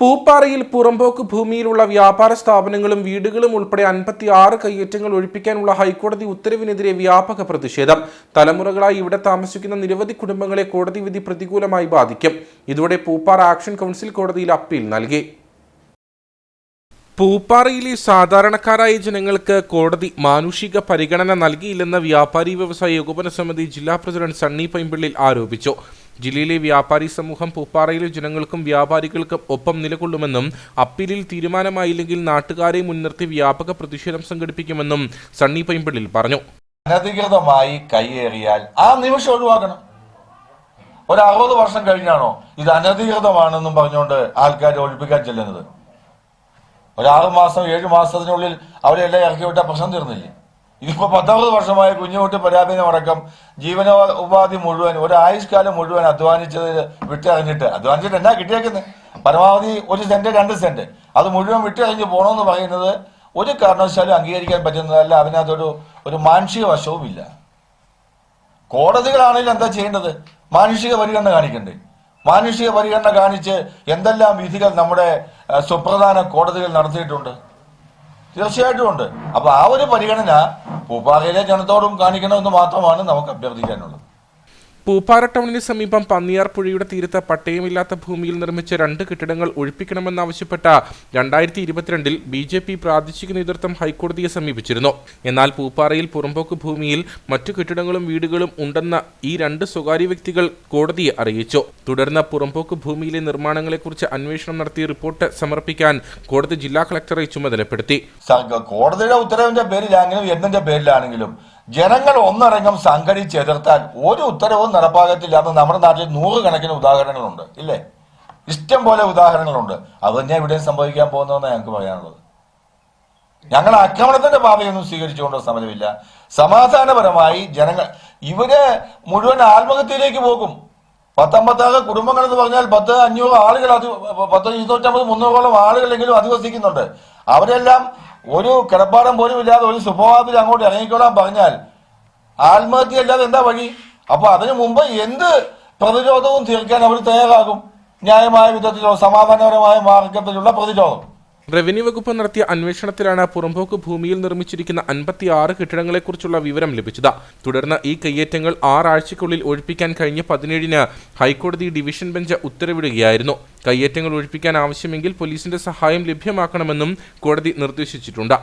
പൂപ്പാറയിൽ പുറമ്പോക്ക് ഭൂമിയിലുള്ള വ്യാപാര സ്ഥാപനങ്ങളും വീടുകളും ഉൾപ്പെടെ അൻപത്തി ആറ് കയ്യേറ്റങ്ങൾ ഒഴിപ്പിക്കാനുള്ള ഹൈക്കോടതി ഉത്തരവിനെതിരെ വ്യാപക പ്രതിഷേധം. തലമുറകളായി ഇവിടെ താമസിക്കുന്ന നിരവധി കുടുംബങ്ങളെ കോടതി വിധി പ്രതികൂലമായി ബാധിക്കും. ഇതോടെ പൂപ്പാറ ആക്ഷൻ കൗൺസിൽ കോടതിയിൽ അപ്പീൽ നൽകി. പൂപ്പാറയിലെ സാധാരണക്കാരായ ജനങ്ങൾക്ക് കോടതി മാനുഷിക പരിഗണന നൽകിയില്ലെന്ന് വ്യാപാരി വ്യവസായ ഏകോപന സമിതി ജില്ലാ പ്രസിഡന്റ് സണ്ണി പൈമ്പിള്ളിൽ ആരോപിച്ചു. ജില്ലയിലെ വ്യാപാരി സമൂഹം പൂപ്പാറയിലെ ജനങ്ങൾക്കും വ്യാപാരികൾക്കും ഒപ്പം നിലകൊള്ളുമെന്നും അപ്പീലിൽ തീരുമാനമായില്ലെങ്കിൽ നാട്ടുകാരെ മുൻനിർത്തി വ്യാപക പ്രതിഷേധം സംഘടിപ്പിക്കുമെന്നും സണ്ണി പൈമ്പിള്ളിൽ പറഞ്ഞു. അനധികൃതമായി കൈയേറിയാൽ ആ നിമിഷം ഒഴിവാക്കണം. ഒരു അറുപത് വർഷം കഴിഞ്ഞാണോ ഇത് അനധികൃതമാണെന്നും പറഞ്ഞുകൊണ്ട് ആൾക്കാരെ ഒഴിപ്പിക്കാൻ ചെല്ലുന്നത്? ഒരു ആറ് മാസം ഏഴ് മാസത്തിനുള്ളിൽ അവരെല്ലാം ഇറക്കി വിട്ട പ്രശ്നം തീർന്നില്ലേ? ഇതിപ്പോ പത്തൊമ്പത് വർഷമായ കുഞ്ഞുകുട്ടി പരാധീനം അടക്കം ജീവന ഉപാധി മുഴുവൻ ഒരു ആയുഷ്കാലം മുഴുവൻ അധ്വാനിച്ചത് വിട്ടറിഞ്ഞിട്ട് അധ്വാനിച്ചിട്ട് എന്നാ കിട്ടിയേക്കുന്നത് പരമാവധി ഒരു സെന്റ് രണ്ട് സെന്റ്. അത് മുഴുവൻ വിട്ടറിഞ്ഞ് പോകണമെന്ന് പറയുന്നത് ഒരു കാരണവശാലും അംഗീകരിക്കാൻ പറ്റുന്നതല്ല. അതിനകത്തൊരു ഒരു മാനുഷിക വശവും ഇല്ല കോടതികളാണെങ്കിൽ എന്താ ചെയ്യേണ്ടത്? മാനുഷിക പരിഗണന കാണിക്കണ്ടേ? മാനുഷിക പരിഗണന കാണിച്ച് എന്തെല്ലാം വിധികൾ നമ്മുടെ സുപ്രധാന കോടതികൾ നടത്തിയിട്ടുണ്ട്. തീർച്ചയായിട്ടും ഉണ്ട്. അപ്പൊ ആ ഒരു പരിഗണന പൂപ്പാറയിലെ ജനത്തോടും കാണിക്കണമെന്ന് മാത്രമാണ് നമുക്ക് അഭ്യർത്ഥിക്കാനുള്ളത്. പൂപ്പാറ ടൗണിന് സമീപം പന്നിയാർ പുഴയുടെ തീരത്ത് പട്ടയമില്ലാത്ത ഭൂമിയിൽ നിർമ്മിച്ച രണ്ട് കെട്ടിടങ്ങൾ ഒഴിപ്പിക്കണമെന്നാവശ്യപ്പെട്ട രണ്ടായിരത്തി ഇരുപത്തിരണ്ടിൽ ബി ജെ പി പ്രാദേശിക നേതൃത്വം ഹൈക്കോടതിയെ സമീപിച്ചിരുന്നു. എന്നാൽ പൂപ്പാറയിൽ പുറമ്പോക്ക് ഭൂമിയിൽ മറ്റു കെട്ടിടങ്ങളും വീടുകളും ഉണ്ടെന്ന ഈ രണ്ട് സ്വകാര്യ വ്യക്തികൾ കോടതിയെ അറിയിച്ചു. തുടർന്ന് പുറമ്പോക്ക് ഭൂമിയിലെ നിർമ്മാണങ്ങളെക്കുറിച്ച് അന്വേഷണം നടത്തി റിപ്പോർട്ട് സമർപ്പിക്കാൻ കോടതി ജില്ലാ കളക്ടറെ ചുമതലപ്പെടുത്തി. കോടതിയുടെ ഉത്തരവിന്റെ പേരിലാണെങ്കിലും എന്തിന്റെ പേരിലാണെങ്കിലും ജനങ്ങൾ ഒന്നടങ്കം സംഘടിച്ച് എതിർത്താൽ ഒരു ഉത്തരവും നടപ്പാകത്തില്ല എന്ന് നമ്മുടെ നാട്ടിൽ നൂറുകണക്കിന് ഉദാഹരണങ്ങളുണ്ട്. ഇല്ലേ? ഇഷ്ടം പോലെ ഉദാഹരണങ്ങളുണ്ട്. അത് തന്നെ ഇവിടെ സംഭവിക്കാൻ പോകുന്നതെന്ന് ഞങ്ങൾക്ക് പറയാനുള്ളത്. ഞങ്ങൾ ആക്രമണത്തിന്റെ പാതയൊന്നും സ്വീകരിച്ചുകൊണ്ട് സമരമില്ല. സമാധാനപരമായി ജനങ്ങൾ ഇവർ മുഴുവൻ ആത്മഹത്യയിലേക്ക് പോകും. പത്തമ്പത്താറ് കുടുംബങ്ങൾ എന്ന് പറഞ്ഞാൽ പത്ത് അഞ്ഞൂറ് ആളുകൾ അത് പത്ത് ഇരുന്നൂറ്റമ്പത് മുന്നൂറോളം ആളുകളെങ്കിലും അധിവസിക്കുന്നുണ്ട്. അവരെല്ലാം ഒരു കിടപ്പാടം പോലും ഇല്ലാതെ ഒരു സുപ്രഭാതത്തിൽ അങ്ങോട്ട് ഇറങ്ങിക്കോളാൻ പറഞ്ഞാൽ ആത്മഹത്യ അല്ലാതെ എന്താ വഴി? അപ്പൊ അതിനു മുമ്പ് എന്ത് പ്രതിരോധവും തീർക്കാൻ അവർ തയ്യാറാകും? ന്യായമായ വിധത്തിലോ സമാധാനപരമായ മാർഗത്തിലുള്ള പ്രതിരോധം. റവന്യൂ വകുപ്പ് നടത്തിയ അന്വേഷണത്തിലാണ് പുറമ്പോക്ക് ഭൂമിയിൽ നിർമ്മിച്ചിരിക്കുന്ന അൻപത്തി ആറ് കെട്ടിടങ്ങളെക്കുറിച്ചുള്ള വിവരം ലഭിച്ചത്. തുടർന്ന് ഈ കയ്യേറ്റങ്ങൾ ആറാഴ്ചയ്ക്കുള്ളിൽ ഒഴിപ്പിക്കാൻ കഴിഞ്ഞ പതിനേഴിന് ഹൈക്കോടതി ഡിവിഷൻ ബെഞ്ച് ഉത്തരവിടുകയായിരുന്നു. കയ്യേറ്റങ്ങൾ ഒഴിപ്പിക്കാൻ ആവശ്യമെങ്കിൽ പോലീസിന്റെ സഹായം ലഭ്യമാക്കണമെന്നും കോടതി നിർദ്ദേശിച്ചിട്ടുണ്ട്